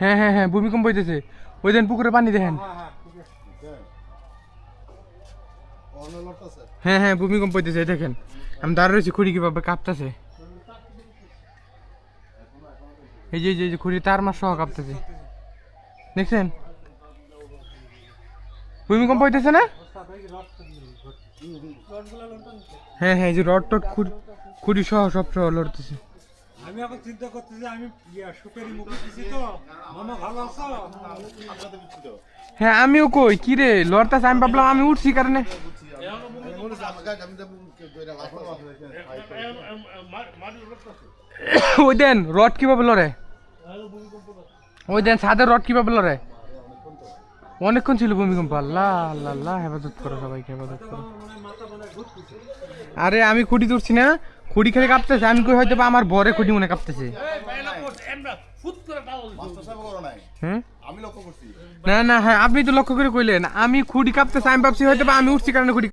হ্যাঁ হ্যাঁ হ্যাঁ ভূমিকম্প হইতেছে। ওই দেন পুকুরে পানি দেখেন। হ্যাঁ হ্যাঁ ভূমিকম্প হইতেছে দেখেন। আমি দাঁড়িয়ে রয়েছি খুঁড়ি কীভাবে কাঁপতেছে। এই যে এই যে- এই যে খুঁড়ি তার মাস সহ কাঁপতেছে। দেখছেন? ভূমিকম্প হইতেছে না? হ্যাঁ হ্যাঁ এই যে রড টড খুঁড়ি খুঁড়ি সহ সব সহ লড়তেছে। আমি এখন চিন্তা করতেছি আমি সুপেরি মুখে দিছি তো। মামা ভালো আছো? হ্যাঁ আমিও কই, কি রে? লড়তাছে, আমি ভাবলাম আমি উঠছি, কারণে ওই দেন, রড কীভাবে লড়ে? ওই দেন সাদের রড কীভাবে লড়ে? অনেকক্ষণ ছিল ভূমিকম্প। আল্লাহ আল্লাহ আল্লাহ, হেফাজত করো সবাইকে, হেফাজত করো। আরে, আমি খুঁটি তুলছি না। খুঁটি খেলে কাঁপতেছে আমি কই হয়তো বা আমার বরে খুঁটি মনে কাঁপতেছে। হ্যাঁ আমি লক্ষ্য করছি। না না হ্যাঁ আপনি তো লক্ষ্য করে কইলেন আমি খুঁটি কাঁপতেছে আমি ভাবছি হয়তো বা আমি উঠছি কারণে খুঁটি